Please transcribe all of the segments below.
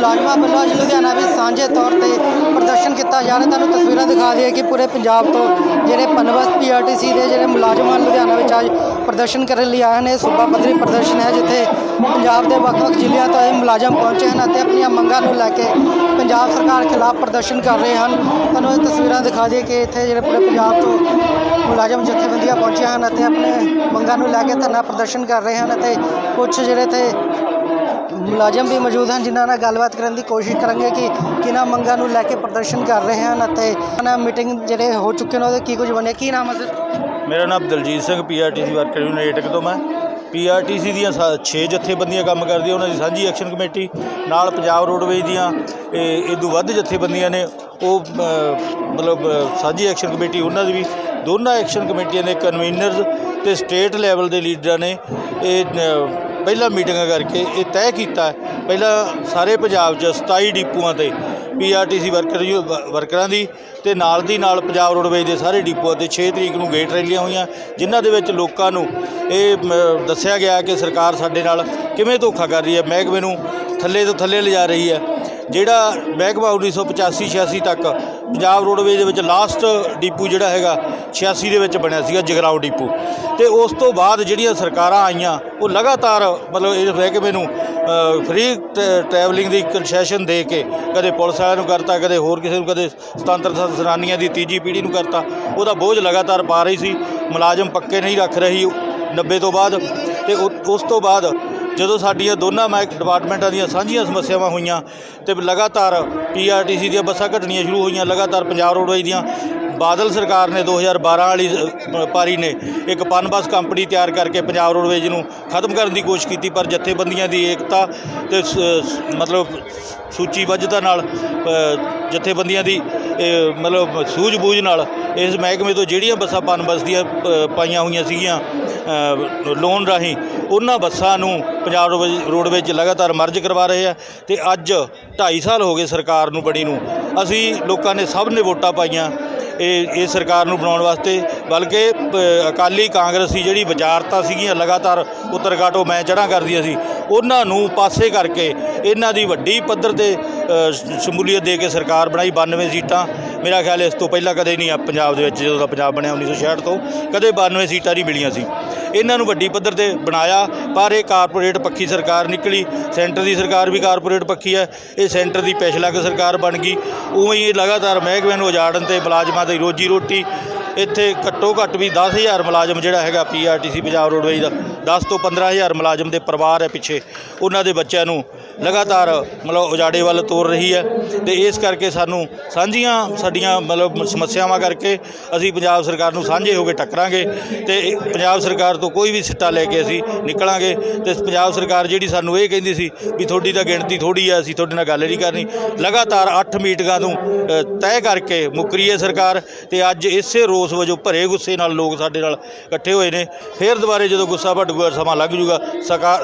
ਮੁਲਾਜ਼ਮਾਂ ਵੱਲੋਂ ਅੱਜ ਲੁਧਿਆਣਾ ਵਿੱਚ ਸਾਂਝੇ ਤੌਰ ਤੇ ਪ੍ਰਦਰਸ਼ਨ ਕੀਤਾ ਜਾ ਰਿਹਾ। ਤੁਹਾਨੂੰ ਤਸਵੀਰਾਂ ਦਿਖਾ ਦਈਏ ਕਿ ਪੂਰੇ ਪੰਜਾਬ ਤੋਂ ਜਿਹੜੇ ਪਨਵਸ ਪੀਆਰਟੀਸੀ ਦੇ ਜਿਹੜੇ ਮੁਲਾਜ਼ਮਾਂ ਲੁਧਿਆਣਾ ਵਿੱਚ ਅੱਜ ਪ੍ਰਦਰਸ਼ਨ ਕਰਨ ਲਈ ਆਏ ਨੇ। ਸੂਬਾ ਪੱਧਰੀ ਪ੍ਰਦਰਸ਼ਨ ਹੈ, ਜਿੱਥੇ ਪੰਜਾਬ ਦੇ ਵੱਖ-ਵੱਖ ਜ਼ਿਲ੍ਹਿਆਂ ਤੋਂ ਇਹ ਮੁਲਾਜ਼ਮ ਪਹੁੰਚੇ ਹਨ ਅਤੇ ਆਪਣੀਆਂ ਮੰਗਾਂ ਨੂੰ ਲੈ ਕੇ ਪੰਜਾਬ ਸਰਕਾਰ ਖਿਲਾਫ ਪ੍ਰਦਰਸ਼ਨ ਕਰ ਰਹੇ ਹਨ। ਤੁਹਾਨੂੰ ਇਹ ਤਸਵੀਰਾਂ ਦਿਖਾ ਦਈਏ ਕਿ ਇੱਥੇ ਜਿਹੜੇ ਪੂਰੇ ਪੰਜਾਬ ਤੋਂ ਮੁਲਾਜ਼ਮ ਜਥੇਬੰਦੀਆਂ ਪਹੁੰਚੀਆਂ ਹਨ ਅਤੇ ਆਪਣੇ ਮੰਗਾਂ ਨੂੰ ਲੈ ਕੇ ਧਰਨਾ ਪ੍ਰਦਰਸ਼ਨ ਕਰ ਰਹੇ ਹਨ ਅਤੇ ਕੁਝ ਜਿਹੜੇ ਇੱਥੇ ਮੁਲਾਜ਼ਮ ਵੀ ਮੌਜੂਦ ਹਨ, ਜਿਨ੍ਹਾਂ ਨਾਲ ਗੱਲਬਾਤ ਕਰਨ ਦੀ ਕੋਸ਼ਿਸ਼ ਕਰਾਂਗੇ ਕਿ ਕਿਹਨਾਂ ਮੰਗਾਂ ਨੂੰ ਲੈ ਕੇ ਪ੍ਰਦਰਸ਼ਨ ਕਰ ਰਹੇ ਹਨ ਅਤੇ ਨਾ ਮੀਟਿੰਗ ਜਿਹੜੇ ਹੋ ਚੁੱਕੇ ਨੇ ਉਹਦੇ ਕੀ ਕੁਝ ਬਣਿਆ ਕੀ ਨਾਮ ਹੈ ਸਰ? ਮੇਰਾ ਨਾਮ Daljit Singh PRTC worker union AITUC ਤੋਂ ਮੈਂ। ਪੀਆਰਟੀਸੀ ਦੀਆਂ 6 ਜਥੇਬੰਦੀਆਂ ਕੰਮ ਕਰਦੀਆਂ ਉਹਨਾਂ ਦੀ ਸਾਂਝੀ ਐਕਸ਼ਨ ਕਮੇਟੀ ਨਾਲ ਪੰਜਾਬ ਰੋਡਵੇਜ਼ ਦੀਆਂ, ਇਹ ਤੋਂ ਵੱਧ ਜਥੇਬੰਦੀਆਂ ਨੇ। ਉਹ ਮਤਲਬ, ਸਾਂਝੀ ਐਕਸ਼ਨ ਕਮੇਟੀ ਉਹਨਾਂ ਦੀ ਵੀ ਦੋਨਾਂ ਐਕਸ਼ਨ ਕਮੇਟੀਆਂ ਦੇ ਕਨਵੀਨਰਸ ਤੇ ਸਟੇਟ ਲੈਵਲ ਦੇ ਲੀਡਰਾਂ ਨੇ। ਇਹ ਪਹਿਲਾਂ ਮੀਟਿੰਗਾਂ ਕਰਕੇ ਇਹ ਤੈਅ ਕੀਤਾ ਪਹਿਲਾਂ ਸਾਰੇ ਪੰਜਾਬ 'ਚ 27 ਡਿਪੂਆਂ ਤੇ ਪੀਆਰਟੀਸੀ ਵਰਕਰ ਯੂ- ਵ- ਵਰਕਰਾਂ ਦੀ ਤੇ ਨਾਲ ਦੀ ਨਾਲ ਪੰਜਾਬ ਰੋਡਵੇਜ਼ ਦੇ ਸਾਰੇ ਡਿਪੂਆਂ ਤੇ 6 ਤਰੀਕ ਨੂੰ ਗੇਟ ਰੈਲੀਆਂ ਹੋਈਆਂ, ਜਿਨ੍ਹਾਂ ਦੇ ਵਿੱਚ ਲੋਕਾਂ ਨੂੰ ਇਹ ਦੱਸਿਆ ਗਿਆ ਕਿ ਸਰਕਾਰ ਸਾਡੇ ਨਾਲ ਕਿਵੇਂ ਧੋਖਾ ਕਰ ਰਹੀ ਹੈ, ਮਹਿਕਮੇ ਨੂੰ ਥੱਲੇ ਤੋਂ ਥੱਲੇ ਲਿਜਾ ਰਹੀ ਹੈ। ਜਿਹੜਾ ਮਹਿਕਮਾ 1985 86 ਤੱਕ ਪੰਜਾਬ ਰੋਡਵੇਜ਼ ਦੇ ਵਿੱਚ ਲਾਸਟ ਡੀਪੂ ਜਿਹੜਾ ਹੈਗਾ 86 ਦੇ ਵਿੱਚ ਬਣਿਆ ਸੀਗਾ ਜਗਰਾਓ ਡੀਪੂ। ਤੇ ਉਸ ਤੋਂ ਬਾਅਦ ਜਿਹੜੀਆਂ ਸਰਕਾਰਾਂ ਆਈਆਂ, ਉਹ ਲਗਾਤਾਰ ਮਤਲਬ ਇਸ ਮਹਿਕਮੇ ਨੂੰ ਫ੍ਰੀ ਟਰੈਵਲਿੰਗ ਦੀ ਕਨਸੈਸ਼ਨ ਦੇ ਕੇ ਕਦੇ ਪੁਲਿਸ ਵਾਲਿਆਂ ਨੂੰ ਕਰਤਾ, ਕਦੇ ਹੋਰ ਕਿਸੇ ਨੂੰ, ਕਦੇ ਸੁਤੰਤਰ ਸੈਨਾਨੀਆਂ ਦੀ ਤੀਜੀ ਪੀੜ੍ਹੀ ਨੂੰ ਕਰਤਾ। ਉਹਦਾ ਬੋਝ ਲਗਾਤਾਰ ਪਾ ਰਹੀ ਸੀ, ਮੁਲਾਜ਼ਮ ਪੱਕੇ ਨਹੀਂ ਰੱਖ ਰਹੀ 90 ਤੋਂ ਬਾਅਦ। ਤੇ ਉਹ- ਉਸ ਤੋਂ ਬਾਅਦ ਜਦੋਂ ਸਾਡੀਆਂ ਦੋਨਾਂ ਮਹਿਕ ਡਿਪਾਰਟਮੈਂਟਾਂ ਦੀਆਂ ਸਾਂਝੀਆਂ ਸਮੱਸਿਆਵਾਂ ਹੋਈਆਂ ਤੇ ਲਗਾਤਾਰ ਪੀਆਰਟੀਸੀ ਦੀਆਂ ਬੱਸਾਂ ਘਟਣੀਆਂ ਸ਼ੁਰੂ ਹੋਈਆਂ ਲਗਾਤਾਰ ਪੰਜਾਬ ਰੋਡਵੇਜ਼ ਦੀਆਂ ਬਾਦਲ ਸਰਕਾਰ ਨੇ 2012 ਵਾਲੀ ਪਾਰੀ ਨੇ ਇੱਕ ਪਨ ਬੱਸ ਕੰਪਨੀ ਤਿਆਰ ਕਰਕੇ ਪੰਜਾਬ ਰੋਡਵੇਜ਼ ਨੂੰ ਖਤਮ ਕਰਨ ਦੀ ਕੋਸ਼ਿਸ਼ ਕੀਤੀ ਪਰ ਜਥੇਬੰਦੀਆਂ ਦੀ ਏਕਤਾ ਤੇ ਸ- ਮਤਲਬ ਸੂਚੀਬੱਧਤਾ ਨਾਲ ਅ, ਜਥੇਬੰਦੀਆਂ ਦੀ ਮਤਲਬ ਸੂਝ-ਬੂਝ ਨਾਲ ਇਸ ਮਹਿਕਮੇ ਤੋਂ ਜਿਹੜੀਆਂ ਬੱਸਾਂ ਪਨ ਬੱਸ ਦੀਆਂ ਪਾਈਆਂ ਹੋਈਆਂ ਸੀਗੀਆਂ ਲੋਨ ਰਾਹੀਂ ਉਹਨਾਂ ਬੱਸਾਂ ਨੂੰ ਪੰਜਾਬ ਰੋਡਵੇਜ਼ ਰੋਡਵੇਜ਼ ਲਗਾਤਾਰ ਮਰਜ ਕਰਵਾ ਰਹੇ ਆ ਤੇ ਅੱਜ 2.5 ਸਾਲ ਹੋ ਗਏ ਸਰਕਾਰ ਨੂੰ ਬਣੀ ਨੂੰ। ਅਸੀਂ ਲੋਕਾਂ ਨੇ ਸਭ ਨੇ ਵੋਟਾਂ ਪਾਈਆਂ। ਇਹ ਇਹ ਸਰਕਾਰ ਨੂੰ ਬਣਾਉਣ ਵਾਸਤੇ ਬਲਕਿ ਅਕਾਲੀ ਕਾਂਗਰਸੀ ਜਿਹੜੀ ਵਿਚਾਰਤਾ ਸੀਗੀਆਂ ਲਗਾਤਾਰ ਉੱਤਰ ਮੈਂ ਚੜ੍ਹਾਂ ਕਰਦੀਆਂ ਸੀ, ਉਹਨਾਂ ਨੂੰ ਪਾਸੇ ਕਰਕੇ ਇਹਨਾਂ ਦੀ ਵੱਡੀ ਪੱਧਰ ਤੇ ਸ਼ਮੂਲੀਅਤ ਦੇ ਕੇ ਸਰਕਾਰ ਬਣਾਈ 92 ਸੀਟਾਂ। ਮੇਰਾ ਖਿਆਲ ਇਸ ਤੋਂ ਪਹਿਲਾਂ ਕਦੇ ਨਹੀਂ ਆ ਪੰਜਾਬ ਦੇ ਵਿੱਚ, ਜਦੋਂ ਦਾ ਪੰਜਾਬ ਬਣਿਆ 1966 ਤੋਂ, ਕਦੇ 92 ਸੀਟਾਂ ਨਹੀਂ ਮਿਲੀਆਂ ਸੀ। ਇਹਨਾਂ ਨੂੰ ਵੱਡੀ ਪੱਧਰ ਤੇ ਬਣਾਇਆ, ਪਰ ਇਹ ਕਾਰਪੋਰੇਟ ਪੱਖੀ ਸਰਕਾਰ ਨਿਕਲੀ, ਸੈਂਟਰ ਦੀ ਸਰਕਾਰ ਵੀ ਕਾਰਪੋਰੇਟ ਪੱਖੀ ਹੈ, ਇਹ ਸੈਂਟਰ ਦੀ ਪੈਸ਼ਲਕ ਸਰਕਾਰ ਬਣ ਗਈ। ਉਵੇਂ ਹੀ ਇਹ ਲਗਾਤਾਰ ਮਹਿਕਮਿਆਂ ਨੂੰ ਉਜਾੜਨ ਤੇ ਮੁਲਾਜ਼ਮਾਂ ਦੀ ਰੋਜੀ ਰੋਟੀ, ਇੱਥੇ ਘੱਟੋ ਘੱਟ ਵੀ 10000 ਮੁਲਾਜ਼ਮ ਜਿਹੜਾ ਹੈਗਾ ਪੀਆਰਟੀਸੀ ਪੰਜਾਬ ਰੋਡਵੇਜ਼ ਦਾ। 10 ਤੋਂ 15000 ਮੁਲਾਜ਼ਮ ਦੇ ਪਰਿਵਾਰ ਹੈ ਪਿੱਛੇ। ਉਹਨਾਂ ਦੇ ਬੱਚਿਆਂ ਨੂੰ ਲਗਾਤਾਰ ਮਤਲਬ ਉਜਾੜੇ ਵੱਲ ਤੋਰ ਰਹੀ ਹੈ ਤੇ ਇਸ ਕਰਕੇ ਸਾਨੂੰ ਸਾਂਝੀਆਂ ਸਾਡੀਆਂ ਮਤਲਬ ਸਮੱਸਿਆਵਾਂ ਕਰਕੇ ਅਸੀਂ ਪੰਜਾਬ ਸਰਕਾਰ ਨੂੰ ਸਾਂਝੇ ਹੋ ਕੇ ਟੱਕਰਾਂਗੇ ਤੇ ਪੰਜਾਬ ਸਰਕਾਰ ਤੋਂ ਕੋਈ ਵੀ ਸਿੱਟਾ ਲੈ ਕੇ ਅਸੀਂ ਨਿਕਲਾਂਗੇ ਤੇ ਪੰਜਾਬ ਸਰਕਾਰ ਜਿਹੜੀ ਸਾਨੂੰ ਇਹ ਕਹਿੰਦੀ ਸੀ ਵੀ ਤੁਹਾਡੀ ਤਾਂ ਗਿਣਤੀ ਥੋੜੀ ਆ ਅਸੀਂ ਤੁਹਾਡੇ ਨਾਲ ਗੱਲ ਨਹੀਂ ਕਰਨੀ। ਲਗਾਤਾਰ 8 ਮੀਟਿੰਗਾਂ ਨੂੰ ਤੈਅ ਕਰਕੇ ਮੁਕਰੀ ਹੈ ਸਰਕਾਰ ਤੇ ਅੱਜ ਇਸੇ ਰੋਸ ਵਜੋਂ ਭਰੇ ਗੁੱਸੇ ਨਾਲ ਲੋਕ ਸਾਡੇ ਨਾਲ ਇਕੱਠੇ ਹੋਏ ਨੇ। ਫਿਰ ਦੁਬਾਰੇ ਜਦੋਂ ਗੁੱਸਾ ਵੱਟ ਭੜੂਗਾ ਸਮਾਂ ਲੱਗ ਜੂਗਾ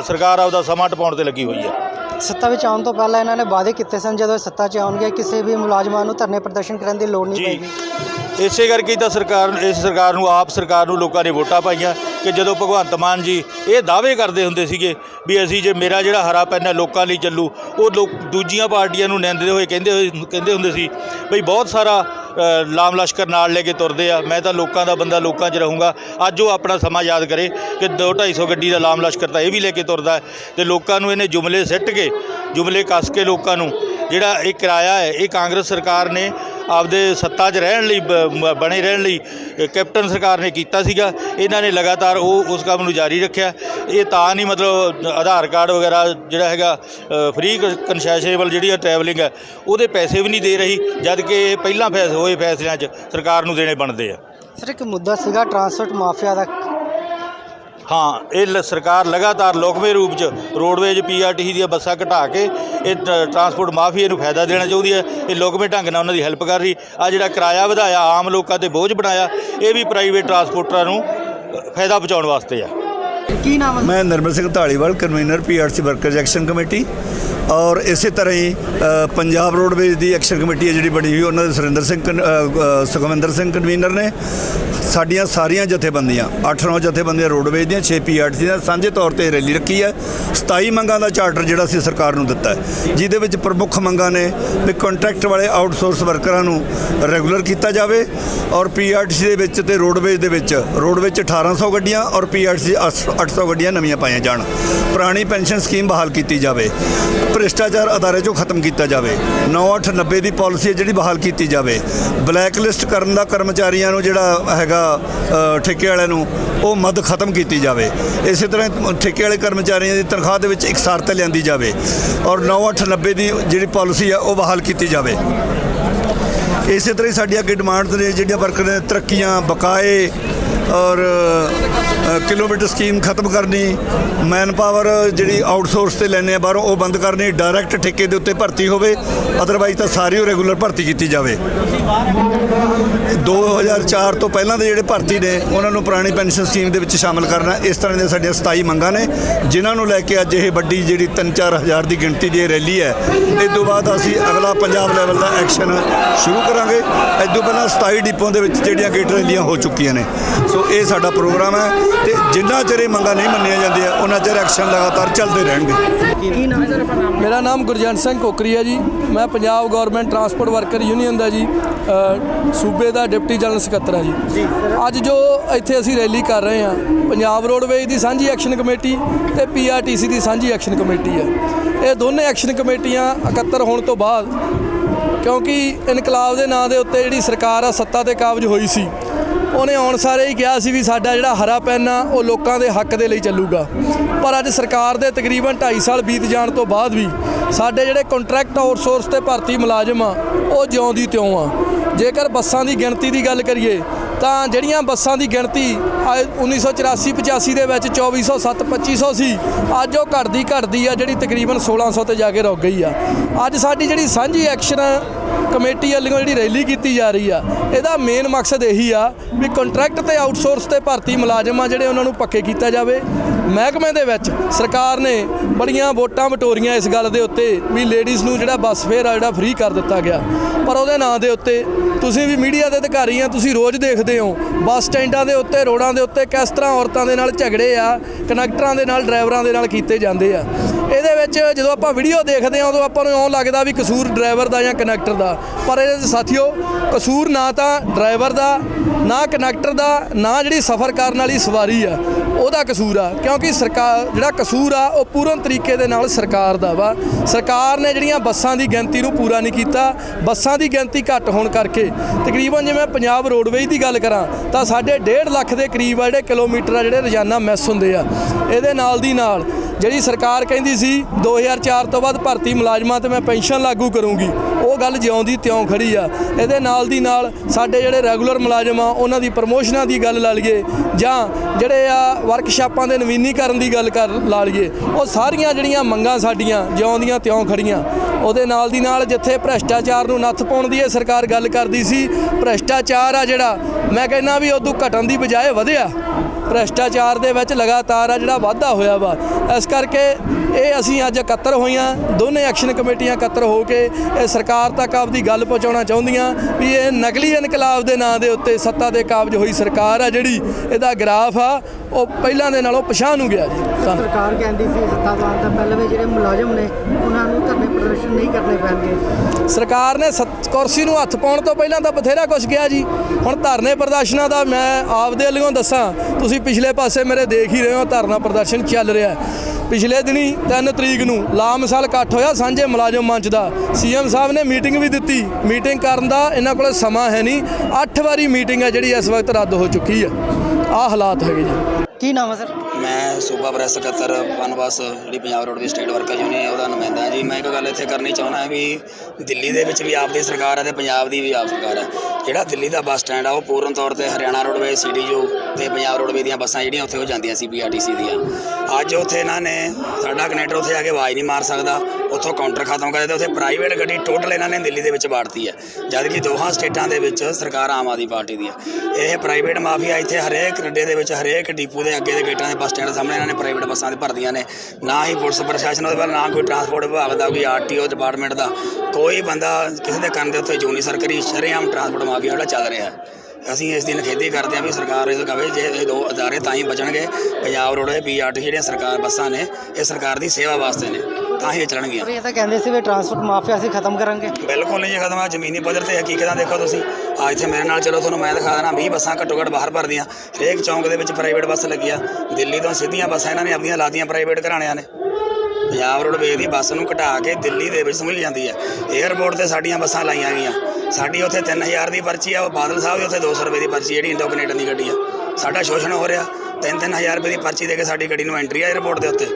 ਸਰਕਾਰ ਆਪਦਾ ਸਮਾਂ ਟਪਾਉਣ ਤੇ ਲੱਗੀ ਹੋਈ ਹੈ। ਸੱਤਾ ਵਿੱਚ ਆਉਣ ਤੋਂ ਪਹਿਲਾਂ ਇਹਨਾਂ ਨੇ ਵਾਅਦੇ ਕੀਤੇ ਸਨ ਜਦੋਂ ਸੱਤਾ 'ਚ ਆਉਣਗੇ ਕਿਸੇ ਵੀ ਮੁਲਾਜ਼ਮਾਂ ਨੂੰ ਧਰਨੇ ਪ੍ਰਦਰਸ਼ਨ ਕਰਨ ਦੀ ਲੋੜ ਨਹੀਂ ਪਏਗੀ। ਇਸੇ ਕਰਕੇ ਤਾਂ ਸਰਕਾਰ ਇਸ ਸਰਕਾਰ ਨੂੰ ਆਪ ਸਰਕਾਰ ਨੂੰ ਲੋਕਾਂ ਨੇ ਵੋਟਾਂ ਪਾਈਆਂ ਕਿ ਜਦੋਂ ਭਗਵੰਤ ਮਾਨ ਜੀ ਇਹ ਦਾਅਵੇ ਕਰਦੇ ਹੁੰਦੇ ਸੀਗੇ ਵੀ ਅਸੀਂ ਜੇ ਮੇਰਾ ਜਿਹੜਾ ਹਰਾ ਪੈਨ ਲੋਕਾਂ ਲਈ ਚੱਲੂ ਉਹ ਲੋਕ ਦੂਜੀਆਂ ਪਾਰਟੀਆਂ ਨੂੰ ਨਿੰਦਦੇ ਹੋਏ ਕਹਿੰਦੇ ਹੋਏ ਕਹਿੰਦੇ ਹੁੰਦੇ ਸੀ ਬਈ ਬਹੁਤ ਸਾਰਾ ਲਾਮ ਲਸ਼ਕਰ ਨਾਲ ਲੈ ਕੇ ਤੁਰਦੇ ਆ। ਮੈਂ ਤਾਂ ਲੋਕਾਂ ਦਾ ਬੰਦਾ, ਲੋਕਾਂ 'ਚ ਰਹੂੰਗਾ। ਅੱਜ ਉਹ ਆਪਣਾ ਸਮਾਂ ਯਾਦ ਕਰੇ ਕਿ 2 250 ਗੱਡੀ ਦਾ ਲਾਮ ਲਸ਼ਕਰ ਤਾਂ ਇਹ ਵੀ ਲੈ ਕੇ ਤੁਰਦਾ ਹੈ। ਤੇ ਲੋਕਾਂ ਨੂੰ ਇਹਨੇ ਜੁਮਲੇ ਸਿੱਟ ਕੇ, ਜੁਮਲੇ ਕੱਸ ਕੇ ਲੋਕਾਂ ਨੂੰ ਜਿਹੜਾ ਇਹ ਕਿਰਾਇਆ ਹੈ, ਇਹ ਕਾਂਗਰਸ ਸਰਕਾਰ ਨੇ ਆਪਦੇ ਸੱਤਾ 'ਚ ਰਹਿਣ ਲਈ, ਬ- ਬਣੇ ਰਹਿਣ ਲਈ ਕੈਪਟਨ ਸਰਕਾਰ ਨੇ ਕੀਤਾ ਸੀਗਾ। ਇਹਨਾਂ ਨੇ ਲਗਾਤਾਰ ਉਹ ਉਸ ਕੰਮ ਨੂੰ ਜਾਰੀ ਰੱਖਿਆ। ਇਹ ਤਾਂ ਨਹੀਂ ਮਤਲਬ ਆਧਾਰ ਕਾਰਡ ਵਗੈਰਾ ਜਿਹੜਾ ਹੈਗਾ ਫ੍ਰੀ ਕੰਸੈਸ਼ਨੇਬਲ ਜਿਹੜੀ ਆ ਟਰੈਵਲਿੰਗ ਹੈ, ਉਹਦੇ ਪੈਸੇ ਵੀ ਨਹੀਂ ਦੇ ਰਹੀ ਜਦ ਕਿ ਇਹ ਪਹਿਲਾਂ ਫੈਸ, ਹੋਏ ਫੈਸਲਿਆਂ 'ਚ ਸਰਕਾਰ ਨੂੰ ਦੇਣੇ ਬਣਦੇ ਆ। ਸਰ, ਇੱਕ ਮੁੱਦਾ ਸੀਗਾ ਟਰਾਂਸਪੋਰਟ ਮਾਫੀਆ ਦਾ ਹਾਂ ਇਹ ਲ- ਸਰਕਾਰ ਲਗਾਤਾਰ ਲੋਕਮੇ ਰੂਪ 'ਚ ਰੋਡਵੇਜ ਪੀਆਰਟੀਸੀ ਦੀਆਂ ਬੱਸਾਂ ਘਟਾ ਕੇ ਇਹ ਟ- ਟਰਾਂਸਪੋਰਟ ਮਾਫੀਆ ਨੂੰ ਫਾਇਦਾ ਦੇਣਾ ਚਾਹੁੰਦੀ ਹੈ। ਇਹ ਲੋਕਮੇ ਢੰਗ ਨਾਲ ਉਹਨਾਂ ਦੀ ਹੈਲਪ ਕਰ ਰਹੀ। ਆ ਜਿਹੜਾ ਕਿਰਾਇਆ ਵਧਾਇਆ ਆਮ ਲੋਕਾਂ ਤੇ ਬੋਝ ਬਣਾਇਆ ਇਹ ਵੀ ਪ੍ਰਾਈਵੇਟ ਟਰਾਂਸਪੋਰਟਰਾਂ ਨੂੰ ਅ, ਫਾਇਦਾ ਪਹੁੰਚਾਉਣ ਵਾਸਤੇ ਆ। ਕੀ ਨਾਮ ਹੈ ਮੈਂ Nirmal Singh Dhaliwal convener PRC workers action committee. ਔਰ ਇਸੇ ਤਰ੍ਹਾਂ ਹੀ ਪੰਜਾਬ ਰੋਡਵੇਜ਼ ਦੀ ਐਕਸ਼ਨ ਕਮੇਟੀ ਹੈ ਜਿਹੜੀ ਬਣੀ ਹੋਈ, ਉਹਨਾਂ ਦੇ ਸੁਰਿੰਦਰ ਸਿੰਘ ਕਨ- ਸੁਖਵਿੰਦਰ ਸਿੰਘ ਕਨਵੀਨਰ ਨੇ। ਸਾਡੀਆਂ ਸਾਰੀਆਂ ਜਥੇਬੰਦੀਆਂ 8-9 ਜਥੇਬੰਦੀਆਂ ਰੋਡਵੇਜ਼ ਦੀਆਂ 6 ਪੀਆਰਟੀ ਦੀਆਂ, ਸਾਂਝੇ ਤੌਰ ਤੇ ਰੈਲੀ ਰੱਖੀ ਹੈ। 27 ਮੰਗਾਂ ਦਾ ਚਾਰਟਰ ਜਿਹੜਾ ਅਸੀਂ ਸਰਕਾਰ ਨੂੰ ਦਿੱਤਾ ਹੈ, ਜਿਹਦੇ ਵਿੱਚ ਪ੍ਰਮੁੱਖ ਮੰਗਾਂ ਨੇ ਵੀ ਕੰਟਰੈਕਟ ਵਾਲੇ ਆਊਟਸੋਰਸ ਵਰਕਰਾਂ ਨੂੰ ਰੈਗੂਲਰ ਕੀਤਾ ਜਾਵੇ ਔਰ ਪੀਆਰਟੀਸੀ ਦੇ ਵਿੱਚ ਤੇ ਰੋਡਵੇਜ਼ ਦੇ ਵਿੱਚ ਰੋਡਵੇਜ਼ 'ਚ 1800 ਗੱਡੀਆਂ ਔਰ ਪੀਆਰਟੀਸੀ 800 ਗੱਡੀਆਂ ਨਵੀਆਂ ਪਾਈਆਂ ਜਾਣ। ਪੁਰਾਣੀ ਪੈਨਸ਼ਨ ਸਕੀਮ ਬਹਾਲ ਕੀਤੀ ਜਾਵੇ। ਭ੍ਰਿਸ਼ਟਾਚਾਰ ਅਦਾਰੇ 'ਚੋਂ ਖਤਮ ਕੀਤਾ ਜਾਵੇ। 9890 ਦੀ ਪਾਲਿਸੀ ਹੈ ਜਿਹੜੀ ਬਹਾਲ ਕੀਤੀ ਜਾਵੇ। ਬਲੈਕ ਲਿਸਟ ਕਰਨ ਦਾ ਕਰਮਚਾਰੀਆਂ ਨੂੰ ਜਿਹੜਾ ਹੈਗਾ ਠੇਕੇ ਵਾਲਿਆਂ ਨੂੰ ਉਹ ਮਦ ਖਤਮ ਕੀਤੀ ਜਾਵੇ। ਇਸੇ ਤਰ੍ਹਾਂ ਠੇਕੇ ਵਾਲੇ ਕਰਮਚਾਰੀਆਂ ਦੀ ਤਨਖਾਹ ਦੇ ਵਿੱਚ ਇਕਸਾਰਤਾ ਲਿਆਂਦੀ ਜਾਵੇ ਔਰ 9890 ਦੀ ਜਿਹੜੀ ਪਾਲਿਸੀ ਆ ਉਹ ਬਹਾਲ ਕੀਤੀ ਜਾਵੇ। ਇਸੇ ਤਰ੍ਹਾਂ ਹੀ ਸਾਡੀਆਂ ਅੱਗੇ ਡਿਮਾਂਡਸ ਨੇ ਜਿਹੜੀਆਂ ਵਰਕਰ ਨੇ, ਤਰੱਕੀਆਂ, ਬਕਾਏ ਔਰ ਕਿਲੋਮੀਟਰ ਸਕੀਮ ਖਤਮ ਕਰਨੀ ਮੈਨ ਪਾਵਰ ਜਿਹੜੀ ਆਊਟਸੋਰਸ ਤੇ ਲੈਣੇ ਆ ਬਾਹਰੋਂ, ਉਹ ਬੰਦ ਕਰਨੀ ਡਾਇਰੈਕਟ ਠੇਕੇ ਦੇ ਉੱਤੇ ਭਰਤੀ ਹੋਵੇ ਅਦਰਵਾਈਜ਼ ਤਾਂ ਸਾਰੀ ਉਹ ਰੈਗੂਲਰ ਭਰਤੀ ਕੀਤੀ ਜਾਵੇ। 2004 ਤੋਂ ਪਹਿਲਾਂ ਦੇ ਜਿਹੜੇ ਭਰਤੀ ਨੇ, ਉਹਨਾਂ ਨੂੰ ਪੁਰਾਣੀ ਪੈਨਸ਼ਨ ਸਕੀਮ ਦੇ ਵਿੱਚ ਸ਼ਾਮਲ ਕਰਨਾ, ਇਸ ਤਰ੍ਹਾਂ ਦੀਆਂ ਸਾਡੀਆਂ 27 ਮੰਗਾਂ ਨੇ, ਜਿਨ੍ਹਾਂ ਨੂੰ ਲੈ ਕੇ ਅੱਜ ਇਹ ਵੱਡੀ ਜਿਹੜੀ 3-4 ਹਜ਼ਾਰ ਦੀ ਗਿਣਤੀ ਦੀ ਇਹ ਰੈਲੀ ਹੈ, ਇਸ ਤੋਂ ਬਾਅਦ ਅਸੀਂ ਅਗਲਾ ਪੰਜਾਬ ਲੈਵਲ ਦਾ ਐਕਸ਼ਨ ਸ਼ੁਰੂ ਕਰਾਂਗੇ। ਇਸ ਤੋਂ ਪਹਿਲਾਂ 27 ਡਿਪੋਆਂ ਦੇ ਵਿੱਚ ਜਿਹੜੀਆਂ ਗੇਟ ਰੈਲੀਆਂ ਹੋ ਚੁੱਕੀਆਂ ਨੇ। ਸੋ ਇਹ ਸਾਡਾ ਪ੍ਰੋਗਰਾਮ ਹੈ ਤੇ ਜਿੰਨਾ ਚਿਰ ਇਹ ਮੰਗਾਂ ਨਹੀਂ ਮੰਨੀਆਂ ਜਾਂਦੀਆਂ ਉਹਨਾਂ ਚਿਰ ਐਕਸ਼ਨ ਲਗਾਤਾਰ ਚੱਲਦੇ ਰਹਿਣਗੇ। ਕੀ ਨਾਮ ਹੈ ਸਰ ਆਪਣਾ? ਮੇਰਾ ਨਾਮ ਗੁਰਜੰਟ ਸਿੰਘ ਕੋਕਰੀ ਹੈ ਜੀ। ਮੈਂ Punjab government transport worker union ਦਾ ਜੀ ਸੂਬੇ ਦਾ ਡਿਪਟੀ ਜਨਰਲ ਸਕੱਤਰ ਹਾਂ ਜੀ। ਅੱਜ ਜੋ ਇੱਥੇ ਅਸੀਂ ਰੈਲੀ ਕਰ ਰਹੇ ਹਾਂ ਪੰਜਾਬ ਰੋਡਵੇਜ਼ ਦੀ ਸਾਂਝੀ ਐਕਸ਼ਨ ਕਮੇਟੀ ਤੇ ਪੀਆਰਟੀਸੀ ਦੀ ਸਾਂਝੀ ਐਕਸ਼ਨ ਕਮੇਟੀ ਹੈ। ਇਹ ਦੋਨੇ ਐਕਸ਼ਨ ਕਮੇਟੀਆਂ ਇਕੱਤਰ ਹੋਣ ਤੋਂ ਬਾਅਦ ਕਿਉਂਕਿ ਇਨਕਲਾਬ ਦੇ ਨਾਂ ਦੇ ਉੱਤੇ ਜਿਹੜੀ ਸਰਕਾਰ ਆ ਸੱਤਾ ਤੇ ਕਾਬਜ ਹੋਈ ਸੀ ਉਹਨੇ ਆਉਣ ਸਾਰੇ ਹੀ ਕਿਹਾ ਸੀ ਵੀ ਸਾਡਾ ਜਿਹੜਾ ਹਰਾ ਪੈਨ ਆ, ਉਹ ਲੋਕਾਂ ਦੇ ਹੱਕ ਦੇ ਲਈ ਚੱਲੂਗਾ। ਪਰ ਅੱਜ ਸਰਕਾਰ ਦੇ ਤਕਰੀਬਨ 2.5 ਸਾਲ ਬੀਤ ਜਾਣ ਤੋਂ ਬਾਅਦ ਵੀ ਸਾਡੇ ਜਿਹੜੇ ਕੰਟਰੈਕਟ ਆਊਟਸੋਰਸ ਤੇ ਭਰਤੀ ਮੁਲਾਜ਼ਮ ਆ, ਉਹ ਜਿਉਂ ਦੀ ਤਿਉਂ ਆ। ਜੇਕਰ ਬੱਸਾਂ ਦੀ ਗਿਣਤੀ ਦੀ ਗੱਲ ਕਰੀਏ ਤਾਂ ਜਿਹੜੀਆਂ ਬੱਸਾਂ ਦੀ ਗਿਣਤੀ 1984 85 ਦੇ ਵਿੱਚ 2407 2500 ਸੀ ਅੱਜ ਉਹ ਘਟਦੀ ਘਟਦੀ ਆ ਜਿਹੜੀ ਤਕਰੀਬਨ 1600 ਤੇ ਜਾ ਕੇ ਰੁਕ ਗਈ ਆ। ਅੱਜ ਸਾਡੀ ਜਿਹੜੀ ਸਾਂਝੀ ਐਕਸ਼ਨ ਕਮੇਟੀ ਵੱਲੋਂ ਜਿਹੜੀ ਰੈਲੀ ਕੀਤੀ ਜਾ ਰਹੀ ਆ, ਇਹਦਾ ਮੇਨ ਮਕਸਦ ਇਹੀ ਆ ਵੀ ਕੰਟਰੈਕਟ ਤੇ ਆਊਟਸੋਰਸ ਤੇ ਭਰਤੀ ਮੁਲਾਜ਼ਮ ਆ ਜਿਹੜੇ ਉਹਨਾਂ ਨੂੰ ਪੱਕੇ ਕੀਤਾ ਜਾਵੇ। ਮਹਿਕਮੇ ਦੇ ਵਿੱਚ ਸਰਕਾਰ ਨੇ ਬੜੀਆਂ ਵੋਟਾਂ ਵਟੋਰੀਆਂ ਇਸ ਗੱਲ ਦੇ ਉੱਤੇ ਵੀ ਲੇਡੀਜ਼ ਨੂੰ ਜਿਹੜਾ ਬੱਸ ਫੇਅਰ ਆ, ਜਿਹੜਾ ਫ੍ਰੀ ਕਰ ਦਿੱਤਾ ਗਿਆ। ਪਰ ਉਹਦੇ ਨਾਂ ਦੇ ਉੱਤੇ ਤੁਸੀਂ ਵੀ ਮੀਡੀਆ ਦੇ ਅਧਿਕਾਰੀ ਆ, ਤੁਸੀਂ ਰੋਜ਼ ਦੇਖਦੇ ਹੋ? ਬੱਸ ਸਟੈਂਡਾਂ ਦੇ ਉੱਤੇ, ਰੋਡਾਂ ਦੇ ਉੱਤੇ ਕਿਸ ਤਰ੍ਹਾਂ ਔਰਤਾਂ ਦੇ ਨਾਲ ਝਗੜੇ ਆ ਕਨੈਕਟਰਾਂ ਦੇ ਨਾਲ, ਡਰਾਈਵਰਾਂ ਦੇ ਨਾਲ ਕੀਤੇ ਜਾਂਦੇ ਆ? ਇਹਦੇ ਵਿੱਚ ਜਦੋਂ ਆਪਾਂ ਵੀਡੀਓ ਦੇਖਦੇ ਹਾਂ, ਉਦੋਂ ਆਪਾਂ ਨੂੰ ਇਉਂ ਲੱਗਦਾ ਵੀ ਕਸੂਰ ਡਰਾਈਵਰ ਦਾ ਜਾਂ ਕਨੈਕਟਰ ਦਾ। ਪਰ ਇਹਦੇ ਸਾਥੀਓ, ਕਸੂਰ ਨਾ ਤਾਂ ਡਰਾਈਵਰ ਦਾ ਨਾ ਕਨੈਕਟਰ ਦਾ, ਨਾ ਜਿਹੜੀ ਸਫ਼ਰ ਕਰਨ ਵਾਲੀ ਸਵਾਰੀ ਆ, ਉਹਦਾ ਕਸੂਰ ਆ। ਕਿਉਂਕਿ ਸਰਕਾਰ, ਜਿਹੜਾ ਕਸੂਰ ਆ, ਉਹ ਪੂਰਨ ਤਰੀਕੇ ਦੇ ਨਾਲ ਸਰਕਾਰ ਦਾ ਵਾ। ਸਰਕਾਰ ਨੇ ਜਿਹੜੀਆਂ ਬੱਸਾਂ ਦੀ ਗਿਣਤੀ ਨੂੰ ਪੂਰਾ ਨਹੀਂ ਕੀਤਾ, ਬੱਸਾਂ ਦੀ ਗਿਣਤੀ ਘੱਟ ਹੋਣ ਕਰਕੇ, ਤਕਰੀਬਨ ਜਿਵੇਂ ਪੰਜਾਬ ਰੋਡਵੇਜ਼ ਦੀ ਗੱਲ ਕਰਾਂ, ਤਾਂ ਸਾਡੇ 1.5 ਲੱਖ ਦੇ ਕਰੀਬ ਆ ਜਿਹੜੇ ਕਿਲੋਮੀਟਰ ਆ ਜਿਹੜੇ ਰੋਜ਼ਾਨਾ ਮਿਸ ਹੁੰਦੇ ਆ। ਇਹਦੇ ਨਾਲ ਦੀ ਨਾਲ ਜਿਹੜੀ ਸਰਕਾਰ ਕਹਿੰਦੀ ਸੀ 2004 ਤੋਂ ਬਾਅਦ ਭਰਤੀ ਮੁਲਾਜ਼ਮਾਂ ਤੇ ਮੈਂ ਪੈਨਸ਼ਨ ਲਾਗੂ ਕਰੂੰਗੀ। ਉਹ ਗੱਲ ਜਿਉਂ ਦੀ ਤਿਉਂ ਖੜੀ ਆ। ਇਹਦੇ ਨਾਲ ਦੀ ਨਾਲ ਸਾਡੇ ਜਿਹੜੇ ਰੈਗੂਲਰ ਮੁਲਾਜ਼ਮ ਆ, ਉਹਨਾਂ ਦੀ ਪ੍ਰਮੋਸ਼ਨਾਂ ਦੀ ਗੱਲ ਲਾ ਲਈਏ, ਜਾਂ ਜਿਹੜੇ ਆ ਵਰਕਸ਼ਾਪਾਂ ਦੇ ਨਵੀਨੀਕਰਨ ਦੀ ਗੱਲ ਕਰ ਲਾ ਲਈਏ, ਉਹ ਸਾਰੀਆਂ ਜਿਹੜੀਆਂ ਮੰਗਾਂ ਸਾਡੀਆਂ ਜਿਉਂ ਦੀਆਂ ਤਿਉਂ ਖੜੀਆਂ। ਉਹਦੇ ਨਾਲ ਦੀ ਨਾਲ ਜਿੱਥੇ ਭ੍ਰਸ਼ਟਾਚਾਰ ਨੂੰ ਨੱਥ ਪਾਉਣ ਦੀ ਇਹ ਸਰਕਾਰ ਗੱਲ ਕਰਦੀ ਸੀ, ਭ੍ਰਸ਼ਟਾਚਾਰ ਆ ਜਿਹੜਾ, ਮੈਂ ਕਹਿੰਦਾ ਵੀ ਉਦੋਂ ਘਟਣ ਦੀ ਬਜਾਏ ਵਧਿਆ। ਭ੍ਰਸ਼ਟਾਚਾਰ ਦੇ ਵਿੱਚ ਲਗਾਤਾਰ ਆ ਜਿਹੜਾ ਵਾਧਾ ਹੋਇਆ ਵਾ। ਇਸ ਕਰਕੇ ਇਹ ਅਸੀਂ ਅੱਜ ਇਕੱਤਰ ਹੋਈਆਂ। ਦੋਨੇ ਐਕਸ਼ਨ ਕਮੇਟੀਆਂ ਇਕੱਤਰ ਹੋ ਕੇ ਇਹ ਸਰਕਾਰ ਤੱਕ ਆਪਦੀ ਗੱਲ ਪਹੁੰਚਾਉਣਾ ਚਾਹੁੰਦੀਆਂ ਵੀ ਇਹ ਨਕਲੀ ਇਨਕਲਾਬ ਦੇ ਨਾਂ ਦੇ ਉੱਤੇ ਸੱਤਾ ਦੇ ਕਾਬਜ ਹੋਈ ਸਰਕਾਰ ਆ ਜਿਹੜੀ ਇਹਦਾ ਗ੍ਰਾਫ ਆ ਉਹ ਪਹਿਲਾਂ ਦੇ ਨਾਲੋਂ ਪਛਾਣ ਨੂੰ ਗਿਆ ਜੀ। ਸਰਕਾਰ ਕਹਿੰਦੀ ਸੀ ਸੱਤਾਵਾਰ ਤੋਂ ਪਹਿਲਾਂ ਵੀ ਜਿਹੜੇ ਮੁਲਾਜ਼ਮ ਨੇ ਉਹਨਾਂ ਨੂੰ ਧਰਨੇ ਪ੍ਰਦਰਸ਼ਨ ਨਹੀਂ ਕਰਨੇ ਪੈਣਗੇ। ਸਰਕਾਰ ਨੇ ਕੁਰਸੀ ਨੂੰ ਹੱਥ ਪਾਉਣ ਤੋਂ ਪਹਿਲਾਂ ਤਾਂ ਬਥੇਰਾ ਕੁਝ ਕਿਹਾ ਜੀ। ਹੁਣ ਧਰਨੇ ਪ੍ਰਦਰਸ਼ਨਾਂ ਦਾ ਮੈਂ ਆਪਦੇ ਵੱਲੋਂ ਦੱਸਾਂ ਤੁਸੀਂ ਪਿਛਲੇ ਪਾਸੇ ਮੇਰੇ ਦੇਖ ਹੀ ਰਹੇ ਹੋ, ਧਰਨਾ ਪ੍ਰਦਰਸ਼ਨ ਚੱਲ ਰਿਹਾ ਹੈ। ਪਿਛਲੇ ਦਿਨੀ 3 ਤਰੀਕ ਨੂੰ ਲਾਮਿਸਾਲ ਇਕੱਠ ਹੋਇਆ ਸਾਂਝੇ ਮੁਲਾਜ਼ਮ ਮੰਚ ਦਾ। ਸੀਐਮ ਸਾਹਿਬ ਨੇ ਮੀਟਿੰਗ ਵੀ ਦਿੱਤੀ। ਮੀਟਿੰਗ ਕਰਨ ਦਾ ਇਹਨਾਂ ਕੋਲ ਸਮਾਂ ਹੈ ਨਹੀਂ। 8 ਵਾਰੀ ਮੀਟਿੰਗ ਹੈ ਜਿਹੜੀ ਇਸ ਵਕਤ ਰੱਦ ਹੋ ਚੁੱਕੀ ਹੈ। ਆਹ ਹਾਲਾਤ ਹੈਗੇ ਜੀ। ਕੀ ਨਾਮ ਹੈ ਸਰ? ਮੈਂ ਸੂਬਾ ਪ੍ਰੈਸ ਸਕੱਤਰ ਪਨਬਸ ਜਿਹੜੀ Punjab roadway state worker union ਉਹਦਾ ਨੁਮਾਇੰਦਾ ਹਾਂ ਜੀ। ਮੈਂ ਇੱਕ ਗੱਲ ਇੱਥੇ ਕਰਨੀ ਚਾਹੁੰਦਾ ਹਾਂ ਵੀ ਦਿੱਲੀ ਦੇ ਵਿੱਚ ਵੀ ਆਪ ਦੀ ਸਰਕਾਰ ਹੈ ਤੇ ਪੰਜਾਬ ਦੀ ਵੀ ਆਪ ਸਰਕਾਰ ਹੈ। ਜਿਹੜਾ ਦਿੱਲੀ ਦਾ ਬੱਸ ਸਟੈਂਡ ਆ, ਉਹ ਪੂਰਨ ਤੌਰ ਤੇ ਹਰਿਆਣਾ ਰੋਡਵੇ ਸੀਡੀਯੂ ਤੇ ਪੰਜਾਬ ਰੋਡਵੇ ਦੀਆਂ ਬੱਸਾਂ ਜਿਹੜੀਆਂ ਉੱਥੇ ਉਹ ਜਾਂਦੀਆਂ ਸੀ ਪੀਆਰਟੀਸੀ ਦੀਆਂ। ਅੱਜ ਉੱਥੇ ਇਹਨਾਂ ਨੇ, ਸਾਡਾ ਕਨੈਕਟਰ ਉੱਥੇ ਆ ਕੇ ਆਵਾਜ਼ ਨਹੀਂ ਮਾਰ ਸਕਦਾ। ਉੱਥੋਂ ਕਾਊਂਟਰ ਖਤਮ ਕਰ ਦਿੱਤੇ, ਉੱਥੇ ਪ੍ਰਾਈਵੇਟ ਗੱਡੀ ਟੋਟਲ ਇਹਨਾਂ ਨੇ ਦਿੱਲੀ ਦੇ ਵਿੱਚ ਬਾੜਤੀ ਹੈ। ਜਦ ਕਿ ਦੋਹਾਂ ਸਟੇਟਾਂ ਦੇ ਵਿੱਚ ਸਰਕਾਰ ਆਮ ਆਦਮੀ ਪਾਰਟੀ ਦੀ ਹੈ। ਇਹ ਪ੍ਰਾਈਵੇਟ ਮਾਫੀਆ ਇੱਥੇ ਹਰੇਕ ਅੱਡੇ ਦੇ ਵਿੱਚ, ਹਰੇਕ ਡਿਪੂ ਦੇ ਅੱਗੇ ਦੇ ਗੇਟਾਂ ਦੇ ਬੱਸ ਸਟੈਂਡ ਸਾਹਮਣੇ ਇਹਨਾਂ ਨੇ ਪ੍ਰਾਈਵੇਟ ਬੱਸਾਂ ਦੇ ਭਰਦੀਆਂ ਨੇ। ਨਾ ਹੀ ਪੁਲਿਸ ਪ੍ਰਸ਼ਾਸਨ ਉਹਦੇ ਵੱਲ, ਨਾ ਕੋਈ ਟਰਾਂਸਪੋਰਟ ਵਿਭਾਗ ਦਾ, ਕੋਈ ਆਰਟੀਓ ਡਿਪਾਰਟਮੈਂਟ ਦਾ। ਕੋਈ ਬੰਦਾ ਕਿਸੇ ਦੇ ਕੰਨ ਦੇ ਉੱਤੇ ਜੂਨੀ ਸਰਕਾਰੀ, ਸ਼ਰੇਆਮ ਟਰਾਂਸਪੋਰਟ ਮਾਫੀਆ ਜਿਹੜਾ ਚੱਲ ਰਿਹਾ। ਅਸੀਂ ਇਸ ਦੀ ਨਿਖੇਧੀ ਕਰਦੇ ਹਾਂ ਵੀ ਸਰਕਾਰ ਇਹ ਕਵੇ ਜੇ ਇਹ ਦੋ ਅਦਾਰੇ ਤਾਂ ਹੀ ਬਚਣਗੇ। ਪੰਜਾਬ ਰੋਡਵੇ ਪੀਆਰਟੀ ਜਿਹੜੀਆਂ ਸਰਕਾਰ ਬੱਸਾਂ ਨੇ ਇਹ ਸਰਕਾਰ ਦੀ ਸੇਵਾ ਵਾਸਤੇ ਨੇ ਤਾਂ ਹੀ ਚੱਲਣਗੀਆਂ। ਇਹ ਤਾਂ ਕਹਿੰਦੇ ਸੀ ਵੀ ਟਰਾਂਸਪੋਰਟ ਮਾਫੀਆ ਅਸੀਂ ਖਤਮ ਕਰਾਂਗੇ। ਬਿਲਕੁਲ ਨਹੀਂ ਖਤਮ ਆ ਜ਼ਮੀਨੀ ਪੱਧਰ ਤੇ ਹਕੀਕਤਾਂ ਦੇਖੋ ਤੁਸੀਂ। ਆ ਇੱਥੇ ਮੇਰੇ ਨਾਲ ਚਲੋ ਤੁਹਾਨੂੰ ਮੈਂ ਦਿਖਾ ਦੇਣਾ 20 ਬੱਸਾਂ ਘੱਟੋ ਘੱਟ ਬਾਹਰ ਭਰਦੀਆਂ। ਹਰੇਕ ਚੌਂਕ ਦੇ ਵਿੱਚ ਪ੍ਰਾਈਵੇਟ ਬੱਸ ਲੱਗੀ ਆ ਦਿੱਲੀ ਤੋਂ ਸਿੱਧੀਆਂ ਬੱਸਾਂ ਇਹਨਾਂ ਨੇ ਆਪਣੀਆਂ ਲਾਤੀਆਂ ਪ੍ਰਾਈਵੇਟ ਘਰਾਣਿਆਂ ਨੇ। ਪੰਜਾਬ ਰੋਡਵੇਜ਼ ਦੀ ਬੱਸ ਨੂੰ ਘਟਾ ਕੇ ਦਿੱਲੀ ਦੇ ਵਿੱਚ ਸਮਝ ਜਾਂਦੀ ਹੈ। 에ਅਰਪੋਰਟ ਤੇ ਸਾਡੀਆਂ ਬੱਸਾਂ ਲਾਈਆਂ ਗਈਆਂ। ਸਾਡੀ ਉੱਥੇ 3000 ਦੀ ਪਰਚੀ ਆ, ਉਹ ਬਾਦਲ ਸਾਹਿਬ ਦੀ ਉੱਥੇ 200 ਰੁਪਏ ਦੀ ਪਰਚੀ ਜਿਹੜੀ ਇੰਡੋ ਕੈਨੇਡਾ ਦੀ ਗੱਡੀ ਆ। ਸਾਡਾ ਸ਼ੋਸ਼ਣ ਹੋ ਰਿਹਾ 3-3000 ਰੁਪਏ ਦੀ ਪਰਚੀ ਦੇ ਕੇ ਸਾਡੀ ਗੱਡੀ ਨੂੰ ਐਂਟਰੀ ਆ 에ਅਰਪੋਰਟ ਦੇ ਉੱਤੇ।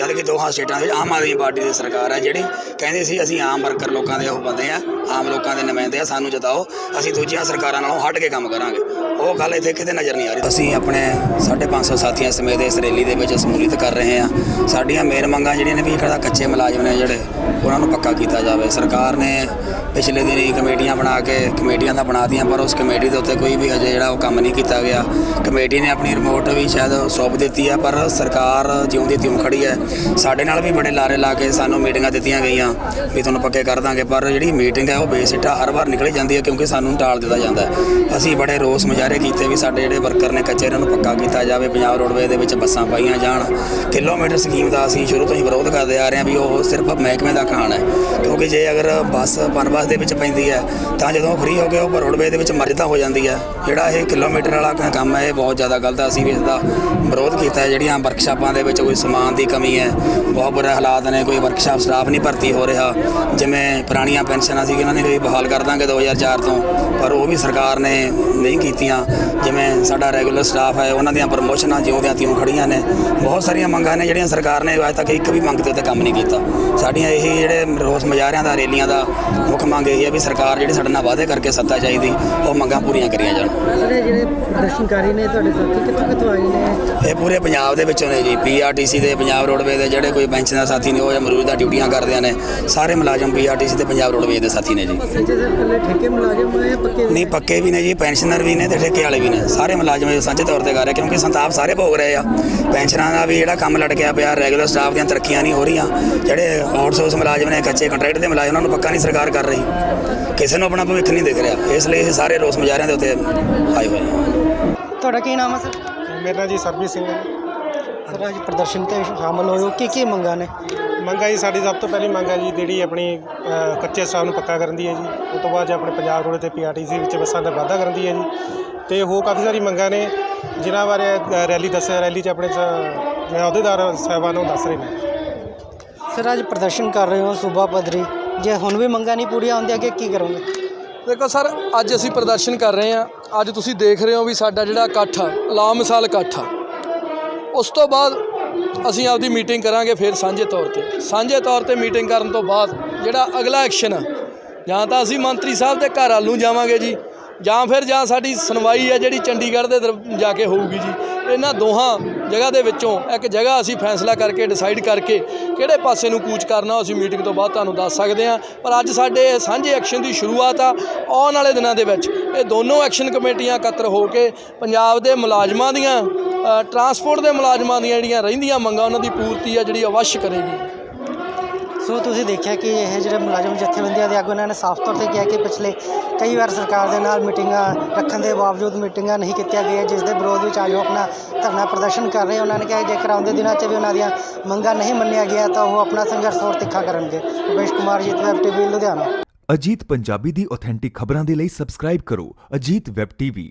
ਜਦ ਕਿ ਦੋਹਾਂ ਸਟੇਟਾਂ ਵਿੱਚ ਆਮ ਆਦਮੀ ਪਾਰਟੀ ਦੀ ਸਰਕਾਰ ਹੈ ਜਿਹੜੀ। ਕਹਿੰਦੀ ਸੀ ਅਸੀਂ ਆਮ ਵਰਕਰ ਲੋਕਾਂ ਦੇ ਉਹ ਬੰਦੇ ਆ, ਆਮ ਲੋਕਾਂ ਦੇ ਨੁਮਾਇੰਦੇ ਆ, ਸਾਨੂੰ ਜਿਤਾਓ। ਅਸੀਂ ਦੂਜੀਆਂ ਸਰਕਾਰਾਂ ਨਾਲੋਂ ਹਟ ਕੇ ਕੰਮ ਕਰਾਂਗੇ। ਉਹ ਗੱਲ ਇੱਥੇ ਕਿਤੇ ਨਜ਼ਰ ਨਹੀਂ ਆ ਰਹੀ। ਅਸੀਂ ਆਪਣੇ 550 ਸਾਥੀਆਂ ਸਮੇਤ ਇਸ ਰੈਲੀ ਦੇ ਵਿੱਚ ਸਮੂਲੀਤ ਕਰ ਰਹੇ ਹਾਂ। ਸਾਡੀਆਂ ਮੇਨ ਮੰਗਾਂ ਜਿਹੜੀਆਂ ਨੇ ਵੀ ਇੱਕ ਤਾਂ ਕੱਚੇ ਮੁਲਾਜ਼ਮ ਨੇ ਜਿਹੜੇ, ਉਹਨਾਂ ਨੂੰ ਪੱਕਾ ਕੀਤਾ ਜਾਵੇ। ਸਰਕਾਰ ਨੇ ਪਿਛਲੇ ਦਿਨੀ ਕਮੇਟੀਆਂ ਬਣਾ ਕੇ, ਕਮੇਟੀਆਂ ਤਾਂ ਬਣਾਤੀਆਂ, ਪਰ ਉਸ ਕਮੇਟੀ ਦੇ ਉੱਤੇ ਕੋਈ ਵੀ ਅਜੇ ਜਿਹੜਾ ਉਹ ਕੰਮ ਨਹੀਂ ਕੀਤਾ ਗਿਆ। ਕਮੇਟੀ ਨੇ ਆਪਣੀ ਰਿਮੋਟ ਵੀ ਸ਼ਾਇਦ ਸੌਂਪ ਦਿੱਤੀ ਆ, ਪਰ ਸਰਕਾਰ ਜਿਉਂਦੀ ਤਿਉਂ ਖੜੀ ਹੈ। ਸਾਡੇ ਨਾਲ ਵੀ ਬੜੇ ਲਾਰੇ ਲਾ ਕੇ ਸਾਨੂੰ ਮੀਟਿੰਗਾਂ ਦਿੱਤੀਆਂ ਗਈਆਂ ਵੀ ਤੁਹਾਨੂੰ ਪੱਕੇ ਕਰ ਦਾਂਗੇ, ਪਰ ਜਿਹੜੀ ਮੀਟਿੰਗ ਹੈ ਉਹ ਬੇਸਿੱਟਾ ਹਰ ਵਾਰ ਨਿਕਲ ਜਾਂਦੀ ਹੈ ਕਿਉਂਕਿ ਸਾਨੂੰ ਟਾਲ ਦਿੱਤਾ ਜਾਂਦਾ ਹੈ। ਅਸੀਂ ਬੜੇ ਰੋਸ ਮੁਜ਼ਾਹਰੇ ਕੀਤੇ ਵੀ ਸਾਡੇ ਜਿਹੜੇ ਵਰਕਰ ਨੇ ਕੱਚੇ, ਇਹਨਾਂ ਨੂੰ ਪੱਕਾ ਕੀਤਾ ਜਾਵੇ, ਪੰਜਾਬ ਰੋਡਵੇ ਦੇ ਵਿੱਚ ਬੱਸਾਂ ਪਾਈਆਂ ਜਾਣ। ਕਿਲੋਮੀਟਰ ਸਕੀਮ ਦਾ ਅਸੀਂ ਸ਼ੁਰੂ ਤੋਂ ਹੀ ਵਿਰੋਧ ਕਰਦੇ ਆ ਰਹੇ ਹਾਂ ਵੀ ਉਹ ਸਿਰਫ ਮਹਿਕਮੇ ਦਾ ਕਹਾਣ ਹੈ। ਕਿਉਂਕਿ ਜੇ ਅਗਰ ਬੱਸ ਪਨਬਸ ਦੇ ਵਿੱਚ ਪੈਂਦੀ ਹੈ, ਤਾਂ ਜਦੋਂ ਫ੍ਰੀ ਹੋ ਕੇ ਉਹ ਰੋਡਵੇ ਦੇ ਵਿੱਚ ਮਰਜਤਾ ਹੋ ਜਾਂਦੀ ਹੈ। ਜਿਹੜਾ ਇਹ ਕਿਲੋਮੀਟਰ ਵਾਲਾ ਕੰਮ ਹੈ, ਇਹ ਬਹੁਤ ਜ਼ਿਆਦਾ ਗਲਤ ਹੈ। ਅਸੀਂ ਵੀ ਇਸ ਦਾ ਵਿਰੋਧ ਕੀਤਾ ਜਿਹੜੀਆਂ ਵਰਕਸ਼ਾਪਾਂ ਦੇ ਵਿੱਚ ਕੋਈ ਸਮਾਨ ਦੀ ਕਮੀ ਹੈ। ਬਹੁਤ ਬੁਰੇ ਹਾਲਾਤ ਨੇ ਕੋਈ ਵਰਕਸ਼ਾਪ ਸਟਾਫ ਨਹੀਂ ਭਰਤੀ ਹੋ ਰਿਹਾ। ਜਿਵੇਂ ਪੁਰਾਣੀਆਂ ਪੈਨਸ਼ਨਾਂ ਸੀ ਉਹਨਾਂ ਨੇ ਵੀ ਬਹਾਲ ਕਰ ਦਾਂਗੇ 2004 ਤੋਂ ਪਰ ਉਹ ਵੀ ਸਰਕਾਰ ਨੇ ਨਹੀਂ ਕੀਤੀਆਂ। ਜਿਵੇਂ ਸਾਡਾ ਰੈਗੂਲਰ ਸਟਾਫ ਹੈ ਉਹਨਾਂ ਦੀਆਂ ਪ੍ਰਮੋਸ਼ਨਾਂ ਜਿਉਂ ਦੀਆਂ ਤਿਉਂ ਖੜੀਆਂ ਨੇ। ਬਹੁਤ ਸਾਰੀਆਂ ਮੰਗਾਂ ਨੇ ਜਿਹੜੀਆਂ ਸਰਕਾਰ ਨੇ ਅੱਜ ਤੱਕ ਇੱਕ ਵੀ ਮੰਗ ਦੇ ਉੱਤੇ ਕੰਮ ਨਹੀਂ ਕੀਤਾ। ਸਾਡੀਆਂ ਇਹ ਜਿਹੜੇ ਰੋਸ ਮੁਜ਼ਾਹਰਿਆਂ ਦਾ ਰੈਲੀਆਂ ਦਾ ਮੁੱਖ ਮੰਗ ਇਹ ਹੈ ਵੀ ਸਰਕਾਰ ਜਿਹੜੀ ਸਾਡੇ ਨਾਲ ਵਾਅਦੇ ਕਰਕੇ ਸੱਤਾ ਚਾਹੀਦੀ ਉਹ ਮੰਗਾਂ ਪੂਰੀਆਂ ਕਰੀਆਂ ਜਾਣ। ਜਿਹੜੇ ਜਿਹੜੇ ਪ੍ਰਦਰਸ਼ਨਕਾਰੀ ਨੇ ਤੁਹਾਡੇ ਸਾਥੀ ਕਿੱਥੋਂ ਕਿੱਥੋਂ ਆਏ ਨੇ? ਇਹ ਪੂਰੇ ਪੰਜਾਬ ਦੇ ਵਿੱਚੋਂ ਨੇ ਜੀ ਪੀਆਰਟੀਸੀ ਦੇ ਪੰਜਾਬ ਰੋਡਵੇ ਦੇ ਜਿਹੜੇ ਕੋਈ ਪੈਨਸ਼ਨਰ ਸਾਥੀ ਨੇ ਉਹ ਜਾਂ ਮੌਜੂਦਾ ਡਿਊਟੀਆਂ ਕਰਦੇ ਨੇ ਸਾਰੇ ਮੁਲਾਜ਼ਮ ਪੀਆਰਟੀਸੀ ਤੇ ਪੰਜਾਬ ਰੋਡਵੇਜ਼ ਦੇ ਸਾਥੀ ਨੇ ਜੀ। ਠੇਕੇ ਮੁਲਾਜ਼ਮ ਪੱਕੇ ਨਹੀਂ ਪੱਕੇ ਵੀ ਨੇ ਜੀ ਪੈਨਸ਼ਨਰ ਵੀ ਨੇ ਤੇ ਠੇਕੇ ਵਾਲੇ ਵੀ ਨੇ। ਸਾਰੇ ਮੁਲਾਜ਼ਮ ਇਹ ਸਾਂਝੇ ਤੌਰ ਤੇ ਕਰ ਰਹੇ ਕਿਉਂਕਿ ਸੰਤਾਪ ਸਾਰੇ ਭੋਗ ਰਹੇ ਆ। ਪੈਨਸ਼ਨਾਂ ਦਾ ਵੀ ਜਿਹੜਾ ਕੰਮ ਲਟਕਿਆ ਪਿਆ ਰੈਗੂਲਰ ਸਟਾਫ ਦੀਆਂ ਤਰੱਕੀਆਂ ਨਹੀਂ ਹੋ ਰਹੀਆਂ। ਜਿਹੜੇ ਆਊਟਸੋਰਸ ਮੁਲਾਜ਼ਮ ਨੇ ਕੱਚੇ ਕੰਟਰੈਕਟ ਦੇ ਮੁਲਾਜ਼ਮ ਉਹਨਾਂ ਨੂੰ ਪੱਕਾ ਨਹੀਂ ਸਰਕਾਰ ਕਰ ਰਹੀ। ਕਿਸੇ ਨੂੰ ਆਪਣਾ ਭਵਿੱਖ ਨਹੀਂ ਦਿਖ ਰਿਹਾ। ਇਸ ਲਈ ਇਹ ਸਾਰੇ ਰੋਸ ਮੁਜ਼ਾਹਰਿਆਂ ਦੇ ਉੱਤੇ ਆਏ ਹੋਏ ਤੁਹਾਡਾ ਕੀ ਨਾਮ ਹੈ ਸਰ? ਮੇਰਾ ਜੀ ਸਰਬਜੀਤ ਸਿੰਘ ਹੈ। ਸਰ ਅੱਜ ਪ੍ਰਦਰਸ਼ਨ ਤੇ ਸ਼ਾਮਲ ਹੋਏ ਹੋ। ਕੀ ਕੀ ਮੰਗਾਂ ਨੇ? ਮੰਗ ਜੀ ਸਾਡੀ ਸਭ ਤੋਂ ਪਹਿਲੀ ਮੰਗ ਹੈ ਜੀ ਜਿਹੜੀ ਆਪਣੀ ਅ, ਕੱਚੇ ਸਟਾਫ ਨੂੰ ਪੱਕਾ ਕਰਨ ਦੀ ਹੈ ਜੀ। ਉਸ ਤੋਂ ਬਾਅਦ ਜੇ ਆਪਣੇ ਪੰਜਾਬ ਰੋਡ ਤੇ ਪੀਆਰਟੀਸੀ ਵਿੱਚ ਬੱਸਾਂ ਦਾ ਵਾਧਾ ਕਰਨ ਦੀ ਹੈ ਜੀ। ਤੇ ਹੋਰ ਕਾਫੀ ਸਾਰੀ ਮੰਗਾਂ ਨੇ ਜਿਨ੍ਹਾਂ ਬਾਰੇ ਅ, ਰੈਲੀ ਦੱਸਿਆ ਰੈਲੀ 'ਚ ਆਪਣੇ ਸ- ਮੈਂ ਅਹੁਦੇਦਾਰ ਸਾਹਿਬਾਨ ਨੂੰ ਦੱਸ ਰਹੇ ਨੇ। ਸਰ ਅੱਜ ਪ੍ਰਦਰਸ਼ਨ ਕਰ ਰਹੇ ਹੋ ਸੂਬਾ ਪੱਧਰੀ। ਜੇ ਹੁਣ ਵੀ ਮੰਗਾਂ ਨਹੀਂ ਪੂਰੀਆਂ ਹੁੰਦੀਆਂ ਅੱਗੇ ਕੀ ਕਰੋਗੇ? ਦੇਖੋ ਸਰ ਅੱਜ ਅਸੀਂ ਪ੍ਰਦਰਸ਼ਨ ਕਰ ਰਹੇ ਹਾਂ। ਅੱਜ ਤੁਸੀਂ ਦੇਖ ਰਹੇ ਹੋ ਵੀ ਸਾਡਾ ਜਿਹੜਾ ਇਕੱਠ ਆ ਲਾ ਮਿਸਾਲ ਇਕੱਠ ਆ। ਉਸ ਤੋਂ ਬਾਅਦ ਅਸੀਂ ਆਪਦੀ ਮੀਟਿੰਗ ਕਰਾਂਗੇ ਫਿਰ ਸਾਂਝੇ ਤੌਰ ਤੇ। ਸਾਂਝੇ ਤੌਰ ਤੇ ਮੀਟਿੰਗ ਕਰਨ ਤੋਂ ਬਾਅਦ ਜਿਹੜਾ ਅਗਲਾ ਐਕਸ਼ਨ ਆ, ਜਾਂ ਤਾਂ ਅਸੀਂ ਮੰਤਰੀ ਸਾਹਿਬ ਦੇ ਘਰ ਵੱਲ ਨੂੰ ਜਾਵਾਂਗੇ ਜੀ, ਜਾਂ ਫਿਰ ਜਾਂ ਸਾਡੀ ਸੁਣਵਾਈ ਹੈ ਜਿਹੜੀ ਚੰਡੀਗੜ੍ਹ ਦੇ ਦਰ- ਜਾ ਕੇ ਹੋਊਗੀ ਜੀ। ਇਹਨਾਂ ਦੋਹਾਂ ਜਗ੍ਹਾ ਦੇ ਵਿੱਚੋਂ ਇੱਕ ਜਗ੍ਹਾ ਅਸੀਂ ਫੈਸਲਾ ਕਰਕੇ ਡਿਸਾਈਡ ਕਰਕੇ ਕਿਹੜੇ ਪਾਸੇ ਨੂੰ ਕੂਚ ਕਰਨਾ ਅਸੀਂ ਮੀਟਿੰਗ ਤੋਂ ਬਾਅਦ ਤੁਹਾਨੂੰ ਦੱਸ ਸਕਦੇ ਹਾਂ। ਪਰ ਅੱਜ ਸਾਡੇ ਇਹ ਸਾਂਝੇ ਐਕਸ਼ਨ ਦੀ ਸ਼ੁਰੂਆਤ ਆ, ਆਉਣ ਵਾਲੇ ਦਿਨਾਂ ਦੇ ਵਿੱਚ ਇਹ ਦੋਨੋਂ ਐਕਸ਼ਨ ਕਮੇਟੀਆਂ ਇਕੱਤਰ ਹੋ ਕੇ ਪੰਜਾਬ ਦੇ ਮੁਲਾਜ਼ਮਾਂ ਦੀਆਂ ਟਰਾਂਸਪੋਰਟ ਦੇ ਮੁਲਾਜ਼ਮਾਂ ਦੀਆਂ ਜਿਹੜੀਆਂ ਰਹਿੰਦੀਆਂ ਮੰਗਾਂ ਉਹਨਾਂ ਦੀ ਪੂਰਤੀ ਆ ਜਿਹੜੀ ਅਵਸ਼ ਕਰੇਗੀ। ਸੋ ਤੁਸੀਂ ਦੇਖਿਆ ਕਿ ਇਹ ਜਿਹੜੇ ਮੁਲਾਜ਼ਮ ਜਥੇਬੰਦੀਆਂ ਦੇ ਆਗੂ ਇਹਨਾਂ ਨੇ ਸਾਫ਼ ਤੌਰ ਤੇ ਕਿਹਾ ਕਿ ਪਿਛਲੇ ਕਈ ਵਾਰ ਸਰਕਾਰ ਦੇ ਨਾਲ ਮੀਟਿੰਗਾਂ ਰੱਖਣ ਦੇ ਬਾਵਜੂਦ ਮੀਟਿੰਗਾਂ ਨਹੀਂ ਕੀਤੀਆਂ ਗਈਆਂ ਜਿਸ ਦੇ ਵਿਰੋਧ ਵਿੱਚ ਅੱਜ ਉਹ ਆਪਣਾ ਧਰਨਾ ਪ੍ਰਦਰਸ਼ਨ ਕਰ ਰਹੇ ਉਹਨਾਂ ਨੇ ਕਿਹਾ ਜੇਕਰ ਆਉਂਦੇ ਦਿਨਾਂ 'ਚ ਵੀ ਉਹਨਾਂ ਦੀਆਂ ਮੰਗਾਂ ਨਹੀਂ ਮੰਨੀਆਂ ਗਿਆ ਤਾਂ ਉਹ ਆਪਣਾ ਸੰਘਰਸ਼ ਹੋਰ ਤਿੱਖਾ ਕਰਨਗੇ। Rupesh Kumar Jeet web TV Ludhiana. Ajit Punjabi ਦੀ ਆਥੈਂਟਿਕ ਖਬਰਾਂ ਦੇ ਲਈ ਸਬਸਕ੍ਰਾਈਬ ਕਰੋ ਅਜੀਤ ਵੈਬ ਟੀਵੀ।